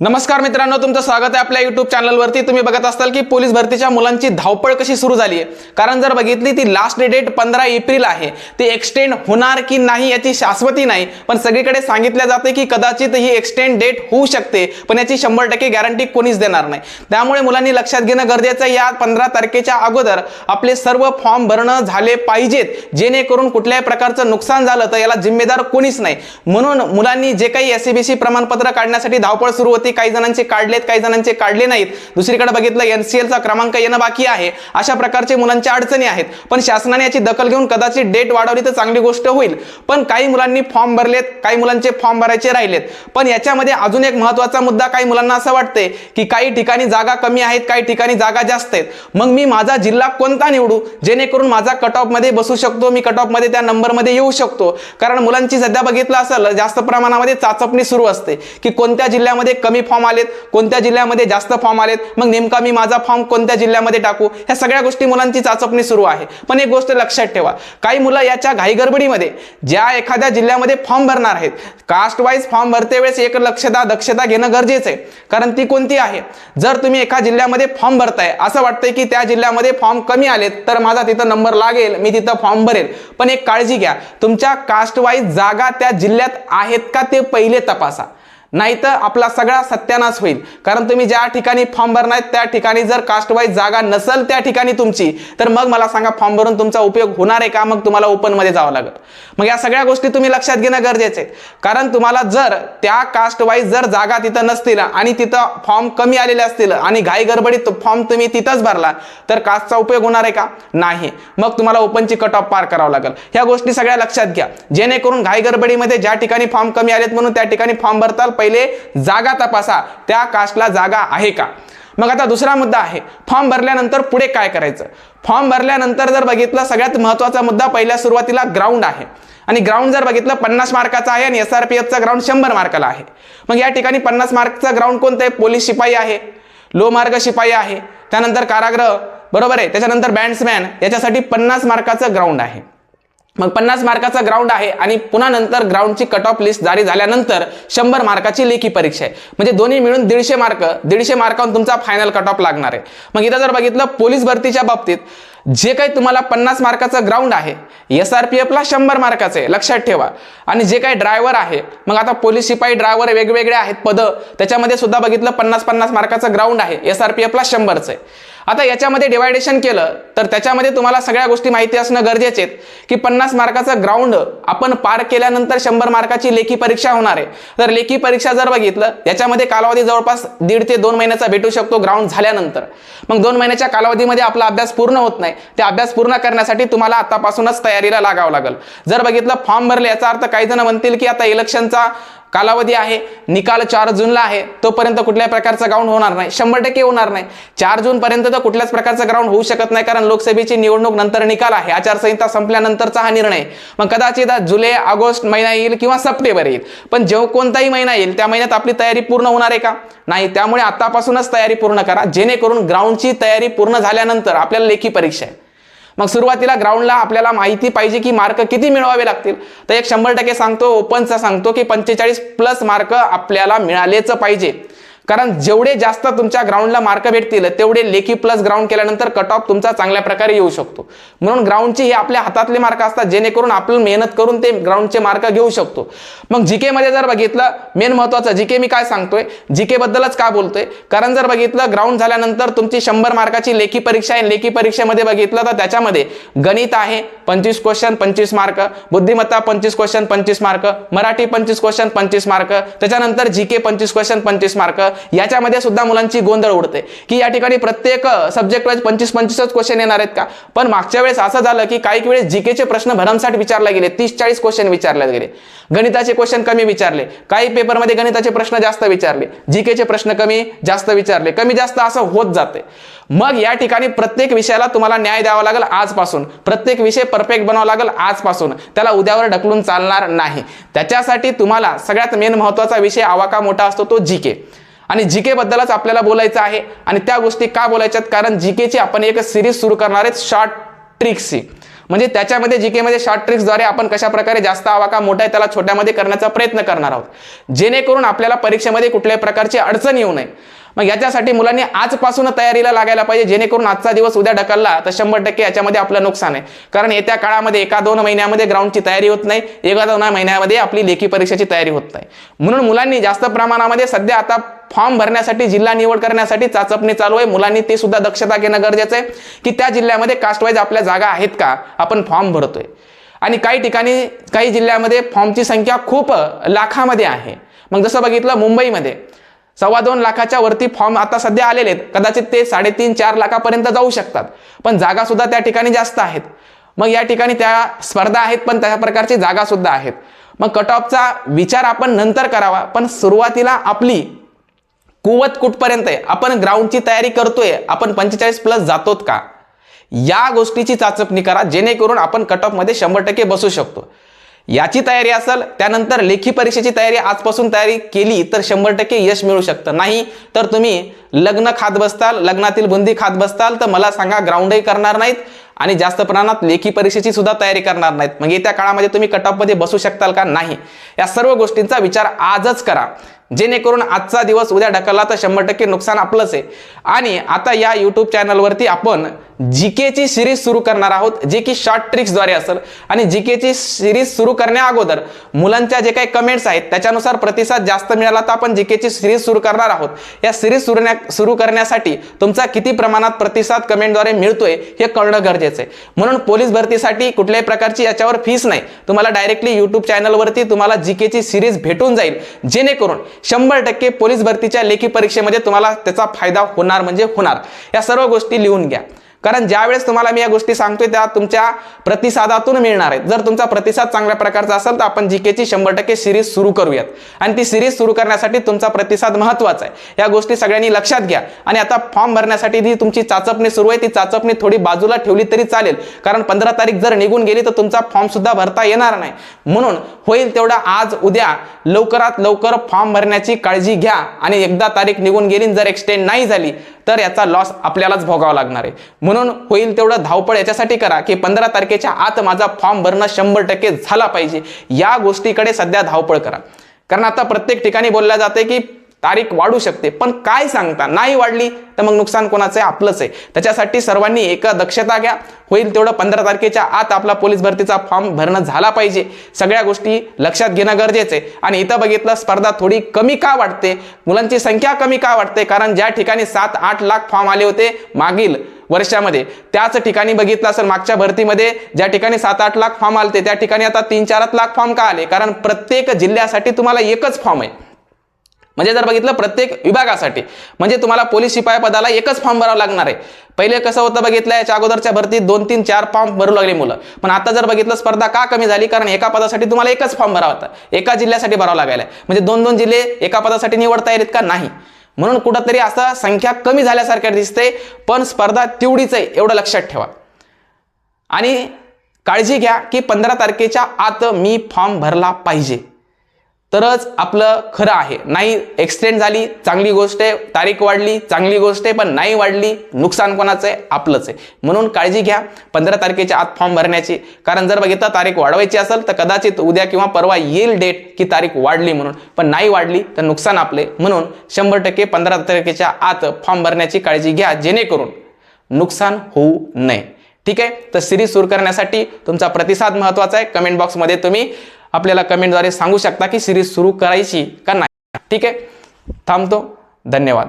नमस्कार मित्रांनो तुमचं स्वागत आहे आपल्या युट्यूब चॅनलवरती तुम्ही बघत असाल की पोलीस भरतीच्या मुलांची धावपळ कशी सुरू झाली आहे कारण जर बघितली ती लास्ट डेट पंधरा एप्रिल आहे. ती एक्सटेंड होणार की नाही याची शाश्वती नाही. पण सगळीकडे सांगितलं जाते की कदाचित ही एक्सटेंड डेट होऊ शकते पण याची शंभर टक्के गॅरंटी कोणीच देणार नाही. त्यामुळे मुलांनी लक्षात घेणं गरजेचं आहे. या पंधरा तारखेच्या अगोदर आपले सर्व फॉर्म भरणं झाले पाहिजेत. जेणेकरून कुठल्याही प्रकारचं नुकसान झालं तर याला जिम्मेदार कोणीच नाही. म्हणून मुलांनी जे काही एस प्रमाणपत्र काढण्यासाठी धावपळ सुरू होते काही जणांचे काढलेत काही जणांचे काढले नाहीत. दुसरीकडे बघितलं एनसीएलचा क्रमांक येणं बाकी आहे. अशा प्रकारचे मुलांच्या अडचणी आहेत. पण शासनाने याची दखल घेऊन कदाचित डेट वाढवली तर चांगली गोष्ट होईल. पण काही मुलांनी फॉर्म भरलेत काही मुलांचे फॉर्म भरायचे राहिलेत. पण याच्यामध्ये अजून एक महत्त्वाचा मुद्दा काही मुलांना असं वाटते की काही ठिकाणी जागा कमी आहेत काही ठिकाणी जागा जास्त आहेत. मग मी माझा जिल्हा कोणता निवडू? जेणेकरून माझा कट ऑफमध्ये बसू शकतो मी कट ऑफमध्ये त्या नंबरमध्ये येऊ शकतो. कारण मुलांची सध्या बघितलं असेल जास्त प्रमाणामध्ये चाचपणी सुरू असते. की कोणत्या जिल्ह्यामध्ये कमी फॉर्म आलेत कोणत्या जिल्ह्यामध्ये जास्त फॉर्म आलेत मग नेमका मी माझा फॉर्म कोणत्या जिल्ह्यामध्ये टाकू? ह्या सगळ्या गोष्टी मुलांची चाचपणी सुरू आहे. पण एक गोष्ट लक्षात ठेवा काही मुलं याच्या घाईगडबडीमध्ये ज्या एखाद्या जिल्ह्यामध्ये फॉर्म भरणार आहेत कास्ट वाईज फॉर्म भरते वेळेस एक लक्षता दक्षता घेणं गरजेचं आहे. कारण ती कोणती आहे? जर तुम्ही एका जिल्ह्यामध्ये फॉर्म भरताय असं वाटतंय की त्या जिल्ह्यामध्ये फॉर्म कमी आलेत तर माझा तिथं नंबर लागेल मी तिथं फॉर्म भरेल. पण एक काळजी घ्या तुमच्या कास्ट वाईज जागा त्या जिल्ह्यात आहेत का ते पहिले तपासा. नाहीतर आपला सगळा सत्यानाश होईल. कारण तुम्ही ज्या ठिकाणी फॉर्म भरणार त्या ठिकाणी जर कास्टवाईज जागा नसेल त्या ठिकाणी तुमची तर मग मला सांगा फॉर्म भरून तुमचा उपयोग होणार आहे का? मग तुम्हाला ओपनमध्ये जावं लागेल. मग या सगळ्या गोष्टी तुम्ही लक्षात घेणं गरजेचं आहे. कारण तुम्हाला जर त्या कास्टवाईज जर जागा तिथं नसतील आणि तिथं फॉर्म कमी आलेले असतील आणि घाई गडबडीत फॉर्म तुम्ही तिथंच भरला तर कास्टचा उपयोग होणार आहे का? नाही. मग तुम्हाला ओपनची कट ऑफ पार करावं लागेल. ह्या गोष्टी सगळ्या लक्षात घ्या. जेणेकरून घाई गडबडीमध्ये ज्या ठिकाणी फॉर्म कमी आलेत म्हणून त्या ठिकाणी फॉर्म भरताल पहिले जागा तपासा त्या कास्टला जागा आहे का? मग आता दुसरा मुद्दा आहे फॉर्म भरल्यानंतर पुढे काय करायचं? फॉर्म भरल्यानंतर जर बघितलं सगळ्यात महत्त्वाचा मुद्दा पहिल्या सुरुवातीला ग्राउंड आहे. आणि ग्राउंड जर बघितलं पन्नास मार्काचा आहे आणि एस आर पी एफचा ग्राउंड शंभर मार्काला आहे. मग या ठिकाणी पन्नास मार्कचा ग्राउंड कोणतं आहे पोलीस शिपाई आहे. लो मार्ग शिपाई आहे. त्यानंतर कारागृह बरोबर आहे. त्याच्यानंतर बँड्समॅन याच्यासाठी पन्नास मार्काचं ग्राउंड आहे. मग पन्नास मार्काचा ग्राउंड आहे आणि पुन्हा नंतर ग्राउंडची कट ऑफ लिस्ट जारी झाल्यानंतर शंभर मार्काची लेखी परीक्षा आहे. म्हणजे दोन्ही मिळून दीडशे मार्क दीडशे मार्कावरून तुमचा फायनल कट ऑफ लागणार आहे. मग इथं जर बघितलं पोलीस भरतीच्या बाबतीत जे काही तुम्हाला पन्नास मार्काचं ग्राउंड आहे एस आर पी एफला शंभर मार्काचं आहे लक्षात ठेवा. आणि जे काही ड्रायव्हर आहे मग आता पोलीस शिपाई ड्रायव्हर वेगवेगळे आहेत पदं. त्याच्यामध्ये सुद्धा बघितलं पन्नास पन्नास मार्काचं ग्राउंड आहे एस आर पी एफला शंभरचं आहे. आता याच्यामध्ये डिवायडेशन केलं तर त्याच्यामध्ये तुम्हाला सगळ्या गोष्टी माहिती असणं गरजेचे आहेत. की पन्नास मार्काचा ग्राउंड आपण पार केल्यानंतर शंभर मार्काची लेखी परीक्षा होणार आहे. तर लेखी परीक्षा जर बघितलं याच्यामध्ये कालावधी जवळपास दीड ते दोन महिन्याचा भेटू शकतो ग्राउंड झाल्यानंतर. मग दोन महिन्याच्या कालावधीमध्ये आपला अभ्यास पूर्ण होत नाही. ते अभ्यास पूर्ण करण्यासाठी तुम्हाला आतापासूनच तयारीला लागावं लागेल. जर बघितलं फॉर्म भरले याचा अर्थ काही जण म्हणतील की आता इलेक्शनचा कालावधी आहे निकाल चार जूनला आहे तोपर्यंत कुठल्याही प्रकारचा ग्राउंड होणार नाही. शंभर टक्के होणार नाही. चार जून पर्यंत तर कुठल्याच प्रकारचा ग्राउंड होऊ शकत नाही कारण लोकसभेची निवडणूक नंतर निकाल आहे. आचारसंहिता संपल्यानंतरचा हा निर्णय. मग कदाचित जुलै ऑगस्ट महिना येईल किंवा सप्टेंबर येईल. पण जेव्हा कोणताही महिना येईल त्या महिन्यात आपली तयारी पूर्ण होणार आहे का? नाही त्यामुळे आतापासूनच तयारी पूर्ण करा. जेणेकरून ग्राउंडची तयारी पूर्ण झाल्यानंतर आपल्याला लेखी परीक्षा आहे. मग सुरुवातीला ग्राउंडला आपल्याला माहिती पाहिजे की मार्क किती मिळवावे लागतील. तर एक शंभर टक्के सांगतो ओपनचा सांगतो की पंचेचाळीस प्लस मार्क आपल्याला मिळालेच पाहिजे. कारण जेवढे जास्त तुमच्या ग्राउंडला मार्क भेटतील तेवढे लेखी प्लस ग्राउंड केल्यानंतर कट ऑफ तुमचा चांगल्या प्रकारे येऊ शकतो. म्हणून ग्राउंडची हे आपल्या हातातले मार्क असतात जेणेकरून आपण मेहनत करून ते ग्राउंडचे मार्क घेऊ शकतो. मग जीके मध्ये जर बघितलं मेन महत्वाचं जीके मी काय सांगतोय? जीके बद्दलच का बोलतोय? कारण जर बघितलं ग्राउंड झाल्यानंतर तुमची शंभर मार्काची लेखी परीक्षा आहे. लेखी परीक्षेमध्ये बघितलं तर त्याच्यामध्ये गणित आहे पंचवीस क्वेश्चन पंचवीस मार्क बुद्धिमत्ता पंचवीस क्वेश्चन पंचवीस मार्क मराठी पंचवीस क्वेश्चन पंचवीस मार्क त्याच्यानंतर जीके पंचवीस क्वेश्चन पंचवीस मार्क याच्यामध्ये सुद्धा मुलांची गोंधळ उडते. की या ठिकाणी प्रत्येक सब्जेक्ट वाईज पंचवीस पंचवीसच क्वेश्चन येणार आहेत का? पण मागच्या वेळेस असं झालं की काही वेळेस जीकेचे प्रश्न भरमसाठ विचारले गेले तीस चाळीस क्वेश्चन विचारले गेले. गणिताचे क्वेश्चन कमी विचारले. काही पेपरमध्ये गणिताचे प्रश्न जास्त विचारले. जीकेचे प्रश्न कमी जास्त विचारले. कमी जास्त असं होत जाते. मग या ठिकाणी प्रत्येक विषयाला तुम्हाला न्याय द्यावा लागेल आजपासून. प्रत्येक विषय परफेक्ट बनावा लागेल आजपासून. त्याला उद्यावर ढकलून चालणार नाही. त्याच्यासाठी तुम्हाला सगळ्यात मेन महत्त्वाचा विषय आवाका मोठा असतो तो जीके आणि जी बद्दलच आपल्याला बोलायचं आहे. आणि त्या गोष्टी का बोलायच्यात? कारण जी केची आपण एक सिरीज सुरू करणार आहेत शॉर्ट ट्रिक्सची म्हणजे त्याच्यामध्ये जी केमध्ये शॉर्ट ट्रिक्सद्वारे आपण कशा प्रकारे जास्त आवाका मोठा आहे त्याला छोट्यामध्ये करण्याचा प्रयत्न करणार आहोत. जेणेकरून आपल्याला परीक्षेमध्ये कुठल्याही प्रकारची अडचण येऊ नये. मग याच्यासाठी मुलांनी आजपासून तयारीला लागायला पाहिजे जेणेकरून आजचा दिवस उद्या ढकलला तर शंभर टक्के याच्यामध्ये आपलं नुकसान आहे. कारण येत्या काळामध्ये एका दोन महिन्यामध्ये ग्राउंडची तयारी होत नाही एका दोन महिन्यामध्ये आपली लेखी परीक्षेची तयारी होत नाही. म्हणून मुलांनी जास्त प्रमाणामध्ये सध्या आता फॉर्म भरण्यासाठी जिल्हा निवड करण्यासाठी चाचपणी चालू आहे. मुलांनी ते सुद्धा दक्षता घेणं गरजेचं आहे की त्या जिल्ह्यामध्ये कास्टवाईज आपल्या जागा आहेत का? आपण फॉर्म भरतोय. आणि काही ठिकाणी काही जिल्ह्यामध्ये फॉर्मची संख्या खूप लाखामध्ये आहे. मग जसं बघितलं मुंबईमध्ये सव्वा दोन लाखाच्या वरती फॉर्म आता सध्या आलेले आहेत. कदाचित ते साडेतीन चार लाखापर्यंत जाऊ शकतात. पण जागा सुद्धा त्या ठिकाणी जास्त आहेत. मग या ठिकाणी त्या स्पर्धा आहेत पण त्या प्रकारची जागा सुद्धा आहेत. मग कट ऑफचा विचार आपण नंतर करावा. पण सुरुवातीला आपली कुवत कुठपर्यंत आहे? आपण ग्राउंडची तयारी करतोय. आपण पंचेचाळीस प्लस जातोत का? या गोष्टीची चाचपणी करा जेणेकरून आपण कट ऑफमध्ये शंभर टक्के बसू शकतो. याची तयारी असेल त्यानंतर लेखी परीक्षेची तयारी आजपासून तयारी केली तर शंभर टक्के यश मिळू शकतं. नाही तर तुम्ही लग्न खात बसताल लग्नातील बुंदी खात बसताल तर मला सांगा ग्राउंडही करणार नाहीत आणि जास्त प्रमाणात लेखी परीक्षेची सुद्धा तयारी करणार नाहीत. मग येत्या काळामध्ये तुम्ही कट ऑफमध्ये बसू शकताल का? नाही. या सर्व गोष्टींचा विचार आजच करा. जेणेकरून आजचा दिवस उद्या ढकलला तर शंभर टक्के नुकसान आपलंच आहे. आणि आता या यूट्यूब चॅनलवरती आपण जी केची सिरीज सुरू करणार आहोत जे की शॉर्ट ट्रिक्सद्वारे असेल. आणि जी केची सिरीज सुरू करण्या अगोदर मुलांच्या जे काही कमेंट्स आहेत त्याच्यानुसार प्रतिसाद जास्त मिळाला तर आपण जी केची सिरीज सुरू करणार आहोत. या सिरीज सुरू सुरू करण्यासाठी तुमचा किती प्रमाणात प्रतिसाद कमेंटद्वारे मिळतोय हे कळणं गरजेचं आहे. म्हणून पोलीस भरतीसाठी कुठल्याही प्रकारची याच्यावर फीस नाही. तुम्हाला डायरेक्टली यूट्यूब चॅनलवरती तुम्हाला जी केची सिरीज भेटून जाईल. जेणेकरून शंभर टक्के पोलीस भरतीच्या लेखी परीक्षेमध्ये तुम्हाला त्याचा फायदा होणार म्हणजे होणार. या सर्व गोष्टी लिहून घ्या. कारण ज्यावेळेस तुम्हाला मी या गोष्टी सांगतोय त्या तुमच्या प्रतिसादातून मिळणार आहेत. जर तुमचा प्रतिसाद चांगल्या प्रकारचा असेल तर आपण जी केची शंभर टक्के सिरीज सुरू करूयात. आणि ती सिरीज सुरू करण्यासाठी तुमचा प्रतिसाद महत्त्वाचा आहे. या गोष्टी सगळ्यांनी लक्षात घ्या. आणि आता फॉर्म भरण्यासाठी जी तुमची चाचपणी सुरू आहे ती चाचपणी थोडी बाजूला ठेवली तरी चालेल. कारण पंधरा तारीख जर निघून गेली तर तुमचा फॉर्म सुद्धा भरता येणार नाही. म्हणून होईल तेवढा आज उद्या लवकरात लवकर फॉर्म भरण्याची काळजी घ्या. आणि एकदा तारीख निघून गेली जर एक्सटेंड नाही झाली तर याचा लॉस आपल्यालाच भोगावा लागणार आहे. म्हणून होईल तेवढं धावपळ याच्यासाठी करा की पंधरा तारखेच्या आत माझा फॉर्म भरणं शंभर टक्के झाला पाहिजे. या गोष्टीकडे सध्या धावपळ करा. कारण आता प्रत्येक ठिकाणी बोलल्या जाते की तारीख वाढू शकते पण काय सांगता? नाही वाढली तर मग नुकसान कोणाचं आहे? आपलंच आहे. त्याच्यासाठी सर्वांनी एक दक्षता घ्या. होईल तेवढं पंधरा तारखेच्या आत आपला पोलीस भरतीचा फॉर्म भरणं झाला पाहिजे. सगळ्या गोष्टी लक्षात घेणं गरजेचं आहे. आणि इथं बघितलं स्पर्धा थोडी कमी का वाटते मुलांची संख्या कमी का वाटते कारण ज्या ठिकाणी सात आठ लाख फॉर्म आले होते मागील वर्षामध्ये. त्याच ठिकाणी बघितलं असेल मागच्या भरतीमध्ये ज्या ठिकाणी सात आठ लाख फॉर्म आले त्या ठिकाणी आता तीन चार लाख फॉर्म का आले? कारण प्रत्येक जिल्ह्यासाठी तुम्हाला एकच फॉर्म आहे. म्हणजे जर बघितलं प्रत्येक विभागासाठी. म्हणजे तुम्हाला पोलीस शिपाई पदाला एकच फॉर्म भरावं लागणार आहे. पहिले कसं होतं बघितलं याच्या अगोदरच्या भरतीत दोन तीन चार फॉर्म भरू लागले मुलं. पण आता जर बघितलं स्पर्धा का कमी झाली? कारण एका पदासाठी तुम्हाला एकच फॉर्म भरावा होता एका जिल्ह्यासाठी भरावा लागायला. म्हणजे दोन दोन जिल्हे एका पदासाठी निवडता येत का? नाही. म्हणून कुठंतरी असं संख्या कमी झाल्यासारख्या दिसते पण स्पर्धा तेवढीच आहे एवढं लक्षात ठेवा. आणि काळजी घ्या की पंधरा तारखेच्या आत मी फॉर्म भरला पाहिजे. तरच आपलं खरं आहे. नाही एक्सटेंड झाली चांगली गोष्ट आहे तारीख वाढली चांगली गोष्ट आहे पण नाही वाढली नुकसान कोणाचं आहे? आपलंच आहे. म्हणून काळजी घ्या. पंधरा तारखेच्या आत फॉर्म भरण्याची. कारण जर बघितलं तारीख वाढवायची असेल तर कदाचित उद्या किंवा परवा येईल डेट की तारीख वाढली म्हणून. पण नाही वाढली तर नुकसान आपले. म्हणून शंभर टक्के पंधरा तारखेच्या आत फॉर्म भरण्याची काळजी घ्या. जेणेकरून नुकसान होऊ नये. ठीक आहे? तर सिरीज सुरू करण्यासाठी तुमचा प्रतिसाद महत्त्वाचा आहे. कमेंट बॉक्समध्ये तुम्ही आपल्याला कमेंटद्वारे सांगू शकता की सिरीज सुरू करायची का नाही. ठीक आहे? थांबतो. धन्यवाद.